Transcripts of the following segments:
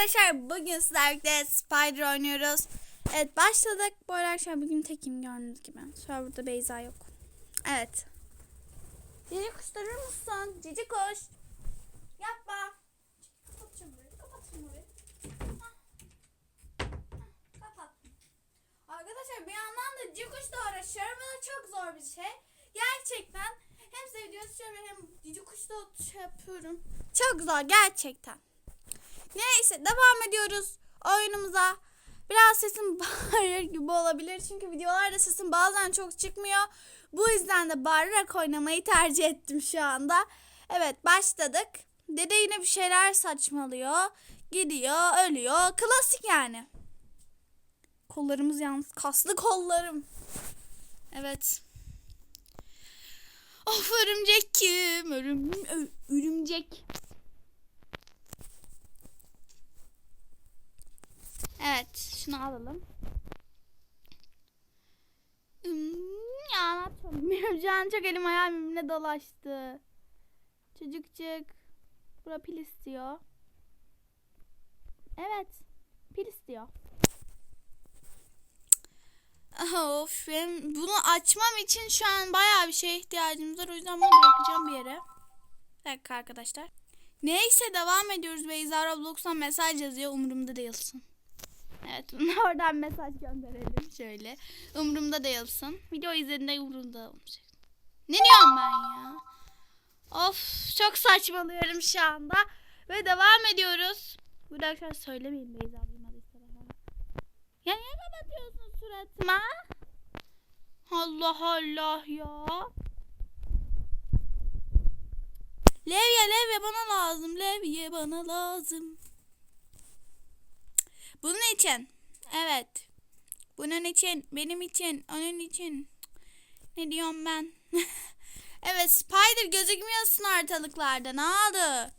Arkadaşlar bugün sizlerle Spider oynuyoruz. Evet başladık. Bu arkadaşlar bugün tekim gördüğünüz gibi. Serverda Beyza yok. Evet. Cici kuş durur musun? Cici kuş. Yapma. Arkadaşlar bir yandan da cici kuşla uğraşıyorum. Bu da çok zor bir şey. Gerçekten hem video tutuyorum hem cici kuşla şey yapıyorum. Çok zor gerçekten. Neyse devam ediyoruz oyunumuza. Biraz sesim bağırır gibi olabilir. Çünkü videolarda sesim bazen çok çıkmıyor. Bu yüzden de bağırarak oynamayı tercih ettim şu anda. Evet başladık. Dede yine bir şeyler saçmalıyor. Gidiyor, ölüyor. Klasik yani. Kollarımız yalnız kaslı kollarım. Evet. Of örümcek kim? Örüm, örümcek. Evet, şunu alalım. Hmm, ya? Bilmiyorum, Şu an çok elim ayağım birbirine dolaştı. Çocukcuk. Bura pil istiyor. Evet. Pil istiyor. Of benim bunu açmam için şu an bayağı bir şeye ihtiyacımız var. O yüzden bunu bırakacağım bir yere. Bir dakika arkadaşlar. Neyse devam ediyoruz. Beyza Roblox'tan mesaj yazıyor. Umurumda değilsin. Evet oradan mesaj gönderelim şöyle. Umurumda değilsin. Video izlediğinde umurumda olmayacak. Ne diyorum ben ya? Of çok saçmalıyorum şu anda. Ve devam ediyoruz. Burada arkadaşlar söylemeyin Beyza duymadıysa daha. Ya niye kapatıyorsun suratıma? Allah Allah ya. Levye levye bana lazım. Levye bana lazım. Bunun için. Evet. Bunun için. Benim için. Onun için. Ne diyorum ben? evet Spider gözükmüyorsun ortalıklarda. Ne oldu?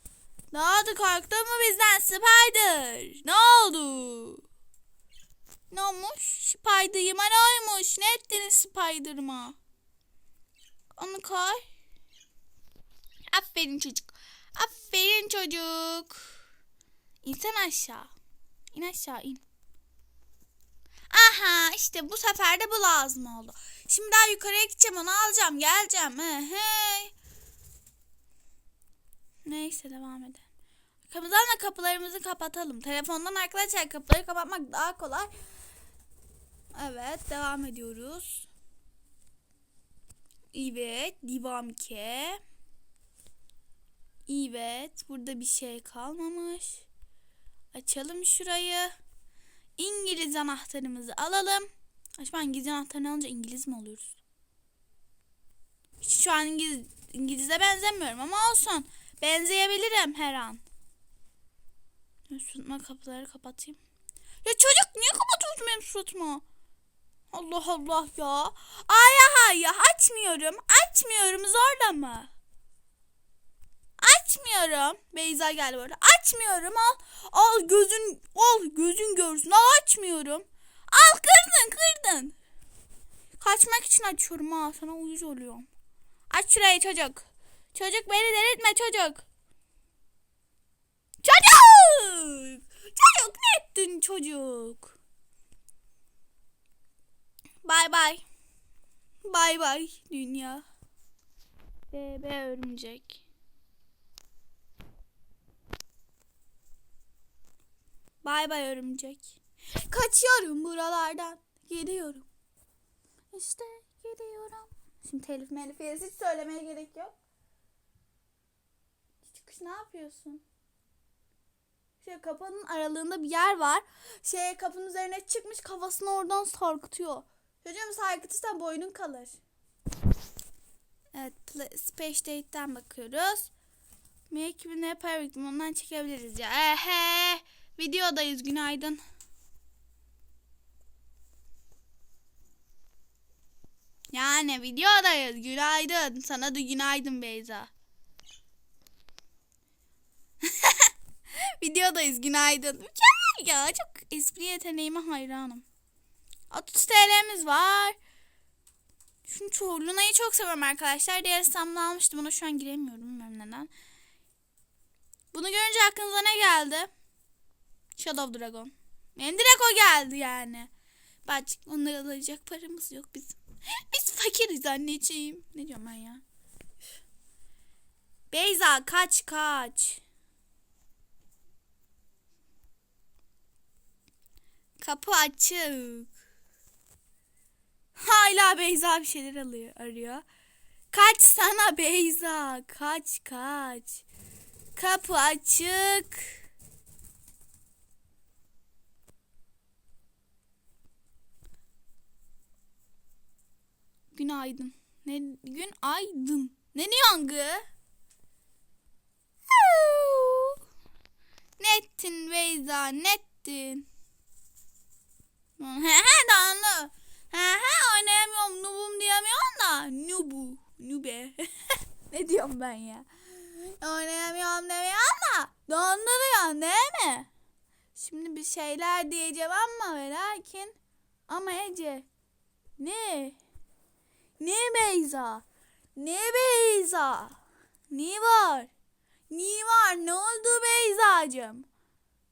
Ne oldu korktun mu bizden Spider? Ne oldu? Ne olmuş? Spider'ıma ne olmuş? Ne ettiniz Spider'ıma? Onu koy. Aferin çocuk. Aferin çocuk. İnsan aşağı. İn aşağı in. Aha işte bu sefer de bu lazım oldu. Şimdi daha yukarıya gideceğim onu alacağım geleceğim. He, hey. Neyse devam edelim. Kapıdan da kapılarımızı kapatalım. Telefondan arkadaşlar kapıları kapatmak daha kolay. Evet devam ediyoruz. Evet devam ki. Evet burada bir şey kalmamış. Açalım şurayı. İngiliz anahtarımızı alalım. Acaba İngiliz anahtarını alınca İngiliz mi oluyoruz? Hiç şu an İngiliz, İngiliz'e benzemiyorum ama olsun. Benzeyebilirim her an. Suratıma kapıları kapatayım. Ya çocuk niye kapatıyorsun benim suratıma? Allah Allah ya. Ay ay açmıyorum. Açmıyorum zorlama. Açmıyorum. Beyza gel böyle. Açmıyorum al. Al gözün al gözün görsün. Al açmıyorum. Al kırdın kırdın. Kaçmak için açıyorum ha. Sana uyuz oluyorum. Aç şurayı çocuk. Çocuk beni delirtme çocuk. Çocuk. Çocuk ne ettin çocuk? Bay bay. Bay bay dünya. Bebe örümcek. Bay bay örümcek. Kaçıyorum buralardan. Gidiyorum. İşte gidiyorum. Şimdi telif melif hiç söylemeye gerek yok. Çıkış ne yapıyorsun? Şey kapının aralığında bir yer var. Şey kapının üzerine çıkmış kafasını oradan sarkıtıyor. Çocuğum sarkıtırsan boynun kalır. Evet Space Date'den bakıyoruz. Make ne yapar ondan çekebiliriz ya. Ehe. Videodayız günaydın. Yani videodayız günaydın. Sana da günaydın Beyza. videodayız günaydın. Mükemmel ya çok espri yeteneğime hayranım. 30 TL'miz var. Şunu çoğu Luna'yı çok seviyorum arkadaşlar. Diğer İstanbul'da almıştım. Ona şu an giremiyorum. Bilmiyorum neden. Bunu görünce aklınıza ne geldi? Shadow Dragon. Yani direkt o geldi yani. Bak onları alacak paramız yok bizim. Biz fakiriz anneciğim. Ne diyorum ben ya? Beyza kaç kaç. Kapı açık. Hala Beyza bir şeyler alıyor, arıyor. Kaç sana Beyza. Kaç kaç. Kapı açık. Günaydın. Ne gün aydın. Ne diyorsun gı? Nettin Beyza nettin. He he danlı. He he oynayamıyorum nubum diyemiyorum da. Nubu. Nube. ne diyorum ben ya? Oynayamıyorum demiyorum da. Donduruyorsun değil mi? Şimdi bir şeyler diyeceğim ama ve lakin. Ama Ece. Ne? Ne Beyza? Ne Beyza? Ne var? Ne var? Ne oldu Beyzacığım?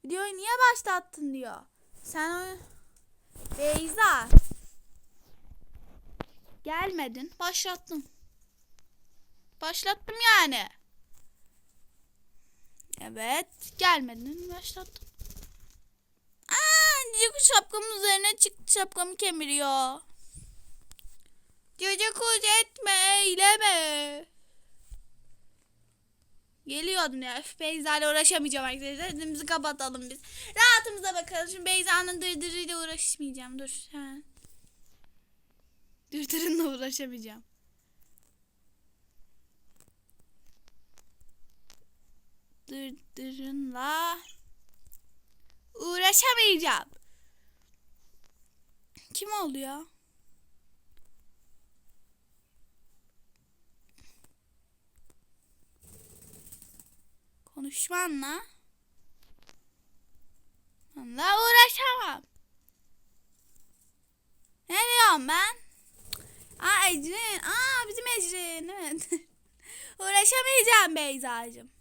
Videoyu niye başlattın diyor. Sen o... Beyza. Gelmedin. Başlattım. Başlattım yani. Evet. Gelmedin. Başlattım. Aa, şapkamın üzerine çıktı. Şapkamı kemiriyor. Çocuk etme, eyleme. Geliyordun ya. Üf, Beyza ile uğraşamayacağım arkadaşlar. Dilimizi kapatalım biz. Rahatımıza bakalım. Şimdi Beyza'nın dırdırıyla uğraşmayacağım. Dur. Ha. Dırdırınla uğraşamayacağım. Dırdırınla uğraşamayacağım. Kim oldu ya? Konuşmanla onunla uğraşamam. Ne diyorum ben? Aa Ecrin. Aa bizim Ecrin. Evet. Uğraşamayacağım Beyza'cığım.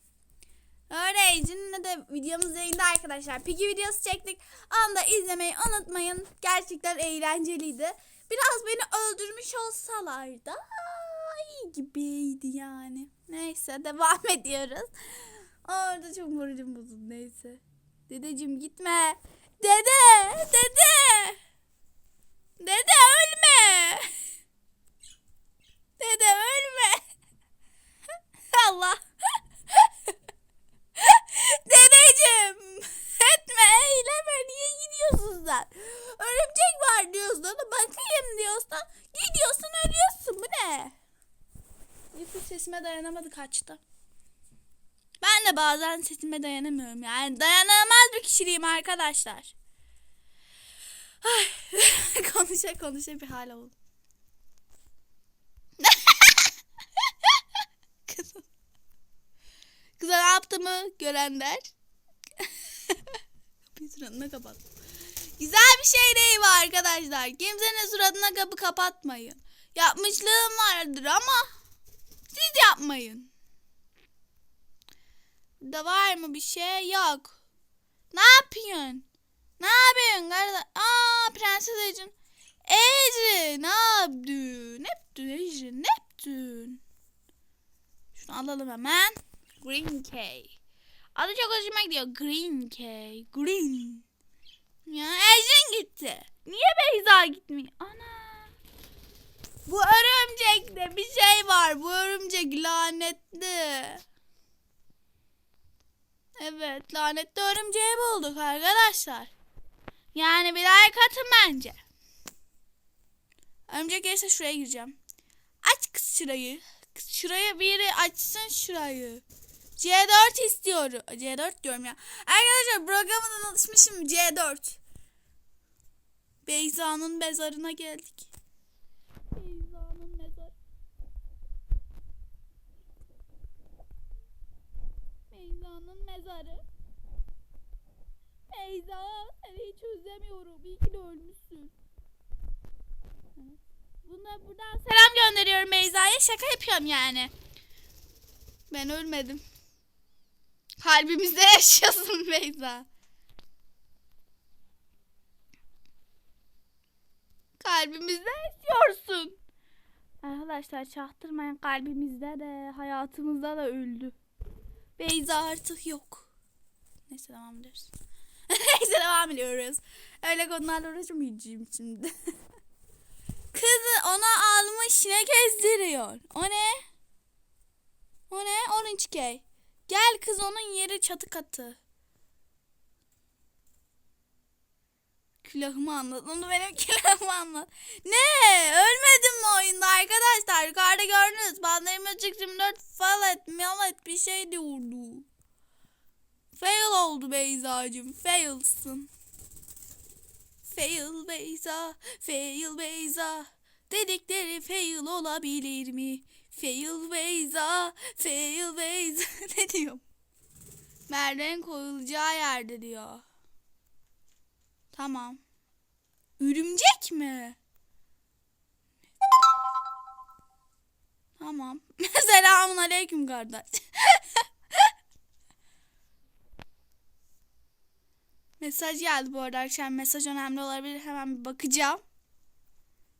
Öyle Ecrin'le de videomuz yayında arkadaşlar. Peki videosu çektik. Onu da izlemeyi unutmayın. Gerçekten eğlenceliydi. Biraz beni öldürmüş olsalar da iyi gibiydi yani. Neyse devam ediyoruz. Orada çok moralim bozuldu neyse. Dedeciğim gitme. Dede! Dede! Dede ölme! Dede ölme! Allah! Dedeciğim! Etme eyleme niye gidiyorsun sen? Örümcek var diyorsun ona bakayım diyorsun. Gidiyorsun ölüyorsun bu ne? Yusuf sesime dayanamadı kaçtı. De bazen sesime dayanamıyorum. Yani dayanamaz bir kişiliğim arkadaşlar. Ay, konuşa konuşa bir hal oldu. Kızım. Kıza ne yaptığımı görenler. Kapıyı suratına kapat. Güzel bir şey değil bu arkadaşlar. Kimsenin suratına kapı kapatmayın. Yapmışlığım vardır ama siz yapmayın. Da var mı bir şey? Yok. Ne yapıyorsun? Ne yapıyorsun kardeş? Aa Prenses Ecrin. Ecrin ne yaptın? Ne yaptın Ecrin? Ne yaptın? Şunu alalım hemen. Green Key. Adı çok hoşuma gidiyor. Green Key. Green. Ya Ecrin gitti. Niye Beyza gitmiyor? Ana. Bu örümcekte bir şey var. Bu örümcek lanetli. Evet lanetli örümceği bulduk arkadaşlar. Yani bir like atın bence. Örümcek gelirse şuraya gireceğim. Aç kız şurayı. Kız şuraya biri açsın şurayı. C4 istiyorum. C4 diyorum ya. Arkadaşlar programından alışmışım C4. Beyza'nın mezarına geldik. Beyza seni hiç özlemiyorum. İyi ki de ölmüşsün. Buna buradan selam gönderiyorum Beyza'ya. Şaka yapıyorum yani. Ben ölmedim. Kalbimizde yaşasın Beyza. Kalbimizde yaşıyorsun. Arkadaşlar çaktırmayın kalbimizde de hayatımızda da öldü. Beyza artık yok. Neyse devam ederiz. Neyse devam ediyoruz. Öyle konularla uğraşamayacağım şimdi. Kızı ona almış ne gezdiriyor? O ne? O ne? Orange Key. Gel kız onun yeri çatı katı. Külahımı anlat. Onu benim külahımı anlat. Ne? Ölmedim mi oyunda arkadaşlar? Yukarıda gördünüz. Bandai Magic 24 Fallet, Millet bir şey diyordu. Fail oldu Beyza'cığım. Failsın. Fail Beyza, fail Beyza. Dedikleri fail olabilir mi? Fail Beyza, fail Beyza. ne diyorum? Merdiven koyulacağı yerde diyor. Tamam. Örümcek mi? Tamam. Selamun aleyküm kardeş. Mesaj geldi bu arada akşam. Mesaj önemli olabilir. Hemen bir bakacağım.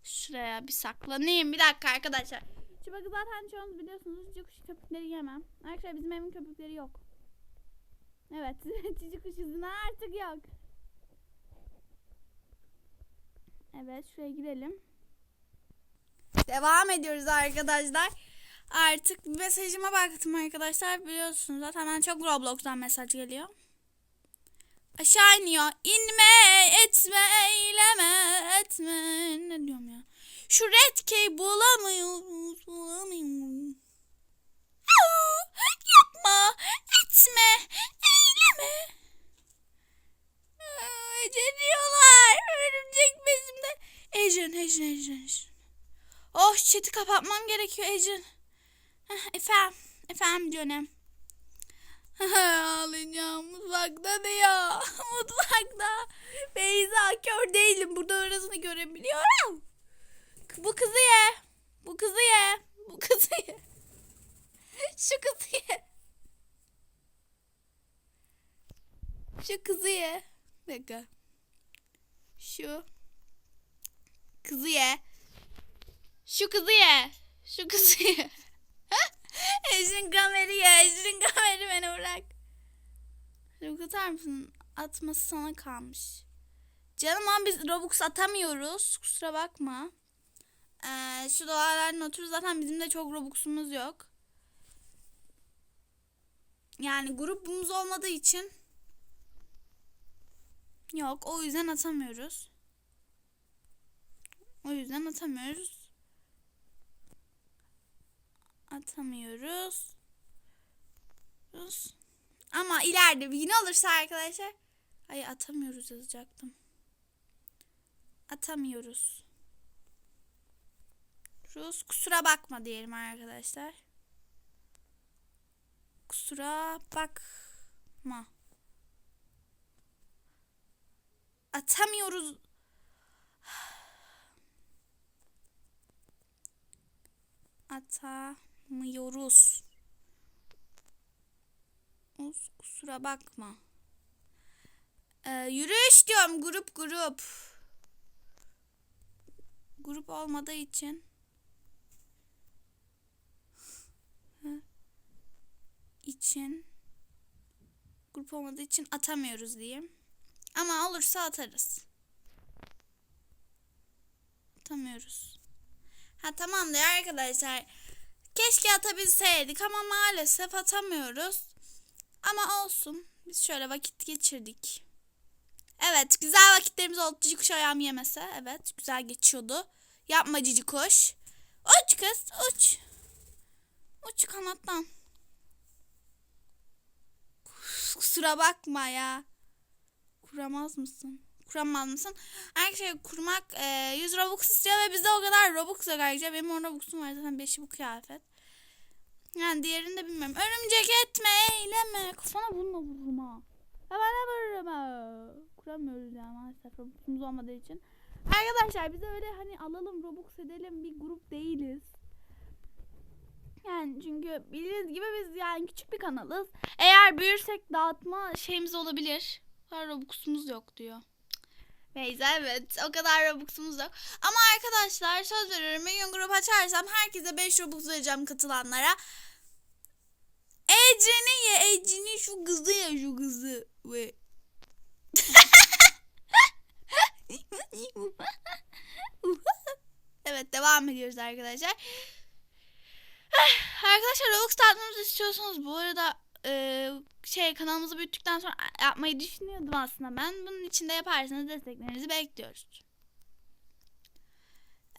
Şuraya bir saklanayım. Bir dakika arkadaşlar. Şu bakın zaten çoğunuz biliyorsunuz cici kuş köpükleri yemem. Arkadaşlar bizim evin köpükleri yok. Evet. cici kuş yüzüne artık yok. Evet şuraya girelim. Devam ediyoruz arkadaşlar. Artık mesajıma baktım arkadaşlar. Biliyorsunuz zaten ben çok Roblox'tan mesaj geliyor. Aşağı iniyor. İnme, etme, eyleme, etme. Ne diyorum ya? Şu red key bulamıyoruz, bulamıyoruz. Yapma, etme, eyleme. Aa, Ece diyorlar. Örümcek peşimde. Ecin, Ecin, Ecin, Ecin. Oh chat'i kapatmam gerekiyor. Heh, Efendim, efendim canım. Ağlayacağım mutfakta diyor. Mutfakta. Beyza kör değilim. Burada orasını görebiliyorum. Bu kızı ye. Bu kızı ye. Bu kızı ye. Şu kızı ye. Şu kızı ye. Bir dakika. Şu kızı ye. Şu kızı ye. Şu kızı ye. Ejin kameri ya. Ejin kameri beni bırak. Robux atar mısın? Atması sana kalmış. Canım ama biz Robux atamıyoruz. Kusura bakma. Ee, şu dolarların otur zaten bizim de çok Robux'umuz yok. Yani grubumuz olmadığı için yok. O yüzden atamıyoruz. O yüzden atamıyoruz atamıyoruz. Ama ileride gün olursa arkadaşlar. Ay atamıyoruz yazacaktım. Atamıyoruz. Rus kusura bakma diyelim arkadaşlar. Kusura bakma. Atamıyoruz. atamıyoruz. Us, kusura bakma. Ee, yürüyüş diyorum grup grup. Grup olmadığı için. için grup olmadığı için atamıyoruz diyeyim. Ama olursa atarız. Atamıyoruz. Ha tamamdır arkadaşlar. Keşke atabilseydik ama maalesef atamıyoruz. Ama olsun. Biz şöyle vakit geçirdik. Evet güzel vakitlerimiz oldu. Cici kuş ayağımı yemese. Evet güzel geçiyordu. Yapma cici kuş. Uç kız uç. Uç kanattan. Kusura bakma ya. Kuramaz mısın? Kuramaz mısın? Arkadaşlar kurmak e, 100 Robux istiyor ve bizde o kadar Robux yok arkadaşlar. Benim 10 Robux'um var zaten 5'i bu kıyafet. Yani diğerini de bilmiyorum. Örümcek etme eyleme. Kafana bununla vururum ha. Ha bana vururum ha. Kuramıyoruz ya maalesef Robux'umuz olmadığı için. Arkadaşlar biz öyle hani alalım Robux edelim bir grup değiliz. Yani çünkü bildiğiniz gibi biz yani küçük bir kanalız. Eğer büyürsek dağıtma şeyimiz olabilir. Var Robux'umuz yok diyor. Beyza evet o kadar Robux'umuz yok. Ama arkadaşlar söz veriyorum bir grup açarsam herkese 5 Robux vereceğim katılanlara. Ecrin'i ye Ecrin'i şu kızı ya şu kızı. Ve... evet devam ediyoruz arkadaşlar. Arkadaşlar Robux tatmamızı istiyorsanız bu arada e, şey kanalımızı büyüttükten sonra yapmayı düşünüyordum aslında ben. Bunun için de yaparsanız desteklerinizi bekliyoruz.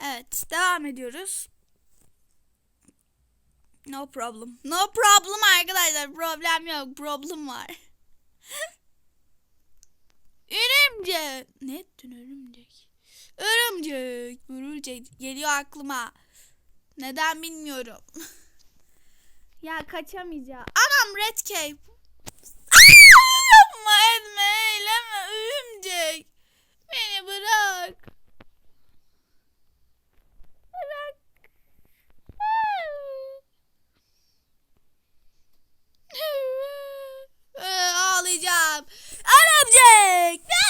Evet devam ediyoruz. No problem. No problem arkadaşlar. Problem yok. Problem var. Örümcek. Ne ettin örümcek? Örümcek. Örümcek. Geliyor aklıma. Neden bilmiyorum. ya kaçamayacağım. Anam red cape. Yapma etme eyleme örümcek. Beni bırak. Bırak. Ee, Ağlayacağım. Örümcek. Ne?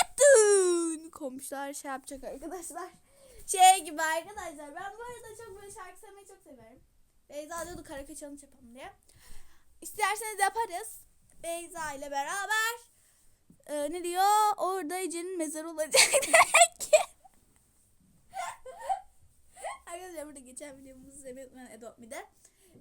Komşular şey yapacak arkadaşlar. Şey gibi arkadaşlar. Ben bu arada çok böyle şarkı söylemeyi çok severim. Beyza diyordu karaoke challenge yapalım diye. İsterseniz yaparız. Beyza ile beraber. Ee, ne diyor? Orada Ece'nin mezarı olacak. Arkadaşlar burada geçen videomuzu izlemeyi unutmayın Adopt Me'de.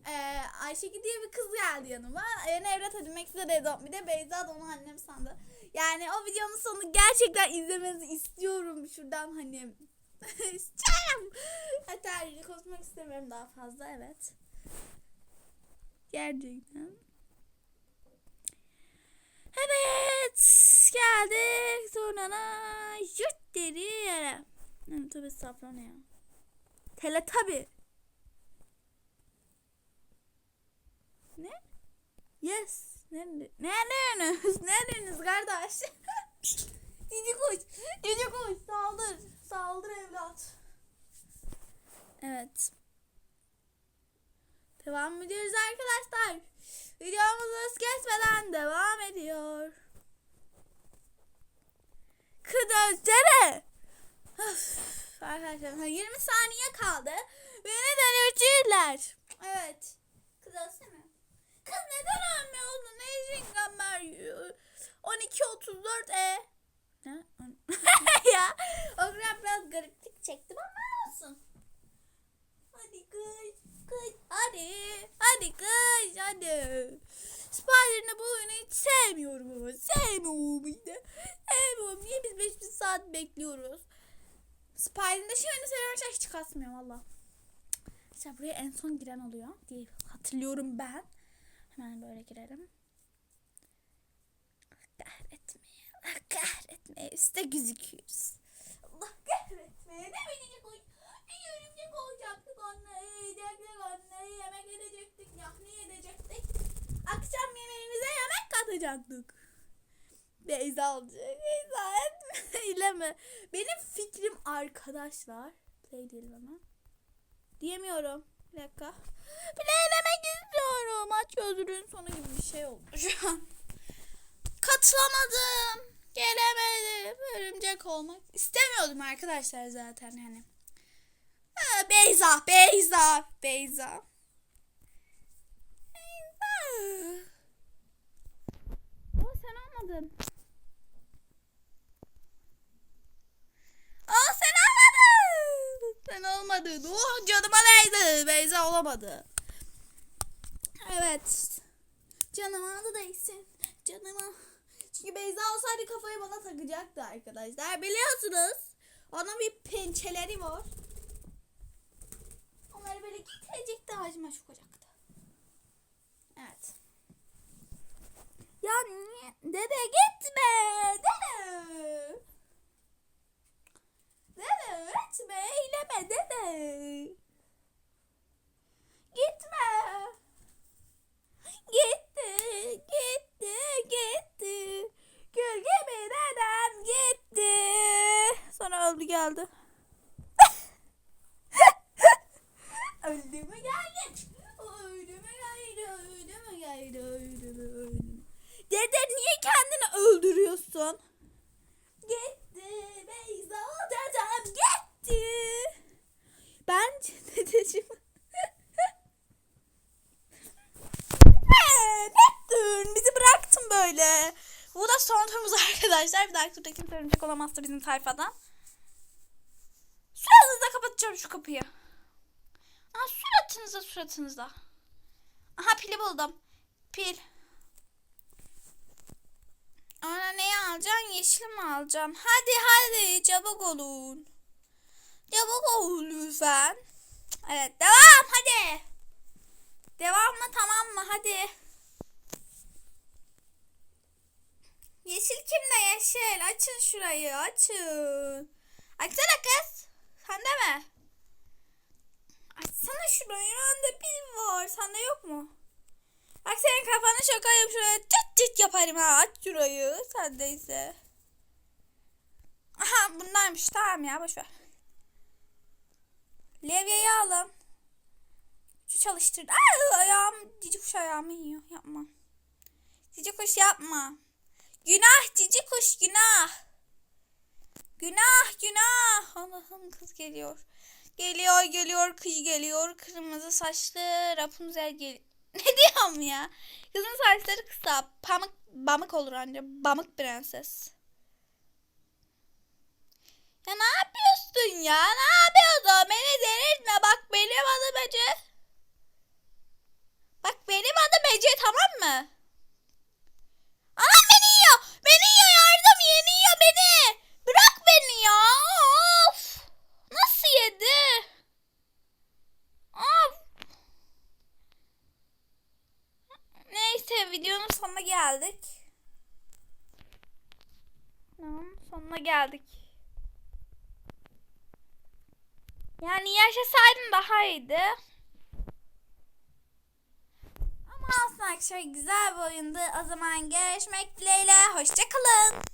Ee, Ayşegül diye bir kız geldi yanıma. Yeni evlat edinmek istedi Adopt Me'de. Beyza da onu annem sandı. Yani o videonun sonunu gerçekten izlemenizi istiyorum. Şuradan hani istiyorum. Hatta konuşmak istemiyorum daha fazla evet. Gerçekten. Evet geldik sonuna yurt dedi yere. Ne tabi safra ne ya? Teletabi. Ne? Yes. Nerede? Neredeniz? Neredeniz kardeş? Cici kuş. Cici kuş. Saldır. Saldır evlat. Evet. Devam ediyoruz arkadaşlar. Videomuz hız kesmeden devam ediyor. Kıdözlere. Arkadaşlar 20 saniye kaldı. Beni delirtirler. Evet. Kıdözlere mi? Kız neden ölmüyorsun? Ne işin gamber 12.34 e. Ne? ya o gün biraz gariplik çektim ama olsun. Hadi kız, kız, hadi, hadi kız, hadi. Spider'ını bu oyunu hiç sevmiyorum ama sevmiyorum işte. Sevmiyorum. Niye biz 5000 saat bekliyoruz? Spider'ın şu oyunu seviyorum hiç kasmıyor valla. İşte buraya en son giren oluyor diye hatırlıyorum ben. Hemen böyle girelim. Kahretmeye, Allah kahretmeye üstte gözüküyoruz. Allah kahretmeye ne beni koy. Bir örümcek olacaktık onunla yiyecektik onunla yemek edecektik yahni edecektik. Akşam yemeğimize yemek katacaktık. Beyza olacak. Beyza etme. İleme. Benim fikrim arkadaşlar. Play değil ama. Diyemiyorum. Bir dakika. Playlemek istiyorum. Aç gözlüğün sonu gibi bir şey oldu şu an. Katılamadım. Gelemedim. Örümcek olmak istemiyordum arkadaşlar zaten hani. Ha, Beyza, Beyza, Beyza. Beyza. O sen olmadın. Aa sen olmadın. Sen olmadın. Oh canıma değdi. Beyza olamadı. Evet. Canıma da değsin. Canıma. Çünkü Beyza olsaydı kafayı bana takacaktı arkadaşlar. Biliyorsunuz. Onun bir pençeleri var. Onları böyle getirecekti ağacıma sokacaktı. Evet. Ya niye? Dede gitme. Dede geldi. Öldüme geldi. Öldüme geldi. Öldüme geldi. Öldüme öldüme. Dede niye kendini öldürüyorsun? Gitti Beyza dedem gitti. Ben dedeciğim. Neptün bizi bıraktın böyle. Bu da son turumuz arkadaşlar. Bir dahaki turda kimse örümcek olamazsa bizim tayfadan. Suratınıza kapatacağım şu kapıyı. Aha suratınıza suratınıza. Aha pili buldum. Pil. Ana neyi alacaksın? Yeşil mi alacaksın? Hadi hadi çabuk olun. Çabuk olun lütfen. Evet devam hadi. Devam mı tamam mı hadi. Yeşil kimde yeşil? Açın şurayı açın. Açsana kız. Sende mi? Açsana şurayı. Bende pil var. Sende yok mu? Bak senin kafanı şakayım şuraya çıt çıt yaparım ha. Aç şurayı. Sendeyse. Aha bundaymış. Tamam ya boşver. Levyeyi alın. Şu çalıştır. Aa, ayağım cici kuş ayağımı yiyor. Yapma. Cici kuş yapma. Günah cici kuş günah. Günah günah. Allah'ım kız geliyor. Geliyor geliyor kız geliyor. Kırmızı saçlı Rapunzel geliyor. ne diyorum ya? Kızın saçları kısa. Pamuk bamık olur anca. Bamık prenses. Ya ne yapıyorsun ya? Ne yapıyorsun? Beni delirtme. Bak benim adım Ece. Bak benim adım Ece tamam mı? Anam beni yiyor. Beni yiyor yardım yeni yiyor beni. Bırak beni ya. Of. Nasıl yedi? Of. Neyse videonun sonuna geldik. Tamam sonuna geldik. Yani yaşasaydım daha iyiydi. Ama aslında arkadaşlar güzel bir oyundu. O zaman görüşmek dileğiyle. Hoşçakalın.